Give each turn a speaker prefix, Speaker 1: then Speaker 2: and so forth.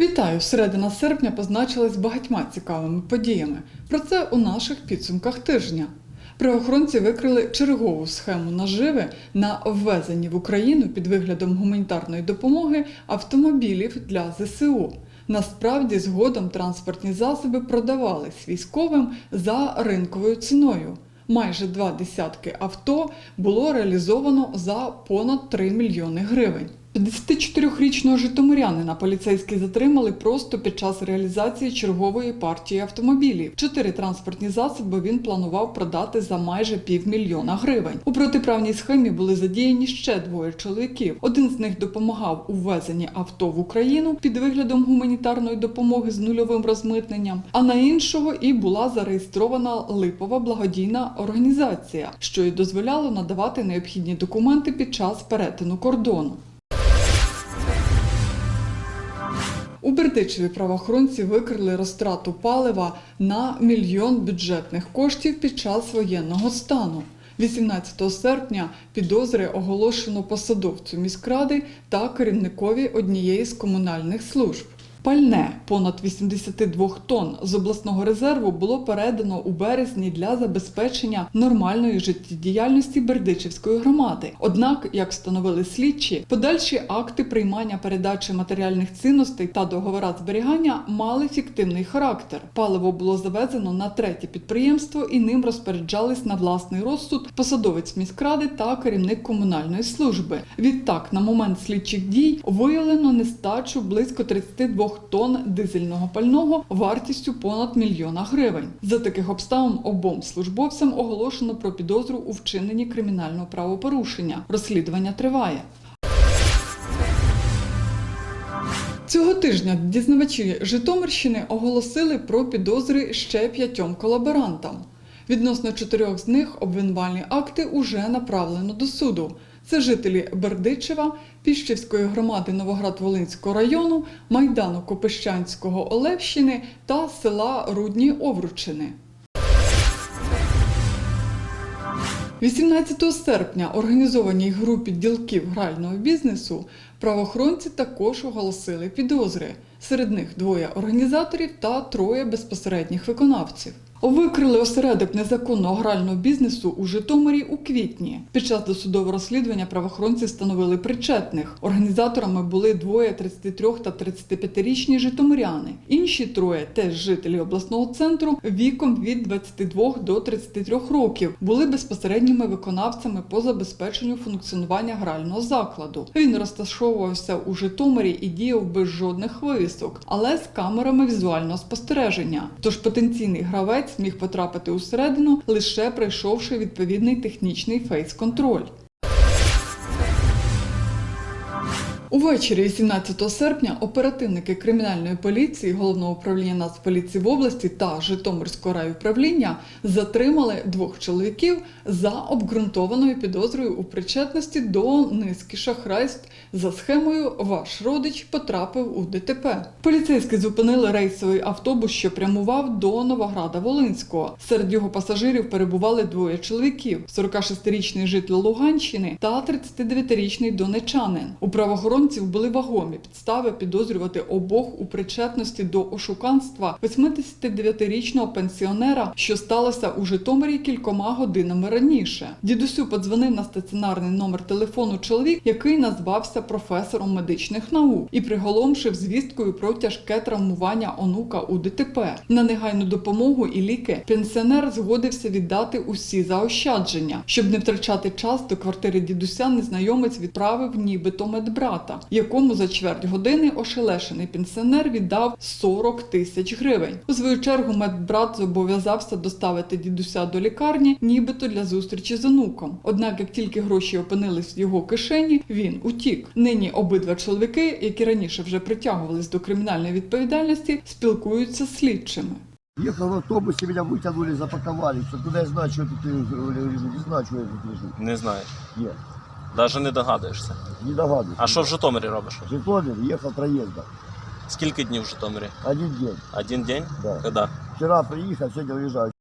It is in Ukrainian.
Speaker 1: Вітаю! Середина серпня позначилась багатьма цікавими подіями. Про це у наших підсумках тижня. Правоохоронці викрили чергову схему наживи на ввезенні в Україну під виглядом гуманітарної допомоги автомобілів для ЗСУ. Насправді, згодом транспортні засоби продавались військовим за ринковою ціною. Майже два десятки авто було реалізовано за понад 3 мільйони гривень. 54-річного житомирянина поліцейські затримали просто під час реалізації чергової партії автомобілів. Чотири транспортні засоби він планував продати за майже півмільйона гривень. У протиправній схемі були задіяні ще двоє чоловіків. Один з них допомагав у ввезенні авто в Україну під виглядом гуманітарної допомоги з нульовим розмитненням, а на іншого і була зареєстрована липова благодійна організація, що й дозволяло надавати необхідні документи під час перетину кордону. У Бердичеві правоохоронці викрили розтрату палива на мільйон бюджетних коштів під час воєнного стану. 18 серпня підозри оголошено посадовцю міськради та керівникові однієї з комунальних служб. Пальне понад 82 тонн з обласного резерву було передано у березні для забезпечення нормальної життєдіяльності Бердичівської громади. Однак, як встановили слідчі, подальші акти приймання передачі матеріальних цінностей та договора зберігання мали фіктивний характер. Паливо було завезено на третє підприємство і ним розпоряджались на власний розсуд посадовець міськради та керівник комунальної служби. Відтак, на момент слідчих дій виявлено нестачу близько 32 тонн дизельного пального вартістю понад мільйона гривень. За таких обставин обом службовцям оголошено про підозру у вчиненні кримінального правопорушення. Розслідування триває. Цього тижня дізнавачі Житомирщини оголосили про підозри ще п'ятьом колаборантам. Відносно чотирьох з них обвинувальні акти уже направлено до суду. Це жителі Бердичева, Піщівської громади Новоград-Волинського району, Майдану Копищанського Олевщини та села Рудні Овручини. 18 серпня організованій групі ділків грального бізнесу правоохоронці також оголосили підозри. Серед них двоє організаторів та троє безпосередніх виконавців. Викрили осередок незаконного грального бізнесу у Житомирі у квітні. Під час досудового розслідування правоохоронці встановили причетних. Організаторами були двоє 33 та 35-річні житомиряни. Інші троє, теж жителі обласного центру, віком від 22 до 33 років, були безпосередніми виконавцями по забезпеченню функціонування грального закладу. Він розташовувався у Житомирі і діяв без жодних вивісок, але з камерами візуального спостереження. Тож потенційний гравець міг потрапити усередину, лише пройшовши відповідний технічний фейс-контроль. Увечері 18 серпня оперативники кримінальної поліції головного управління Нацполіції в області та Житомирського райуправління затримали двох чоловіків за обґрунтованою підозрою у причетності до низки шахрайств за схемою Ваш родич потрапив у ДТП. Поліцейські зупинили рейсовий автобус, що прямував до Новограда Волинського. Серед його пасажирів перебували двоє чоловіків: 46-річний житель Луганщини та 39-річний донечанин. У правоохоронців були вагомі підстави підозрювати обох у причетності до ошуканства 89-річного пенсіонера, що сталося у Житомирі кількома годинами раніше. Дідусю подзвонив на стаціонарний номер телефону чоловік, який назвався професором медичних наук, і приголомшив звісткою про тяжке травмування онука у ДТП. На негайну допомогу і ліки пенсіонер згодився віддати усі заощадження, щоб не втрачати час до квартири дідуся. Незнайомець відправив нібито медбрата, якому за чверть години ошелешений пенсіонер віддав 40 тисяч гривень. У свою чергу медбрат зобов'язався доставити дідуся до лікарні, нібито для зустрічі з онуком. Однак, як тільки гроші опинились в його кишені, він утік. Нині обидва чоловіки, які раніше вже притягувались до кримінальної відповідальності, спілкуються з слідчими.
Speaker 2: Ехал в автобусе, меня вытянули, запаковали. Куда я знаю, что тут лежу, не знаю, что я тут лежу.
Speaker 3: Не знаю.
Speaker 2: Нет,
Speaker 3: Навіть не догадуєшся.
Speaker 2: не догадываюсь.
Speaker 3: А що в Житомирі робиш?
Speaker 2: В Житомир ехал проездом.
Speaker 3: Скільки днів в Житомирі?
Speaker 2: Один день,
Speaker 3: Один день?
Speaker 2: да.
Speaker 3: Коли?
Speaker 2: Вчера приехал, сегодня уезжаю.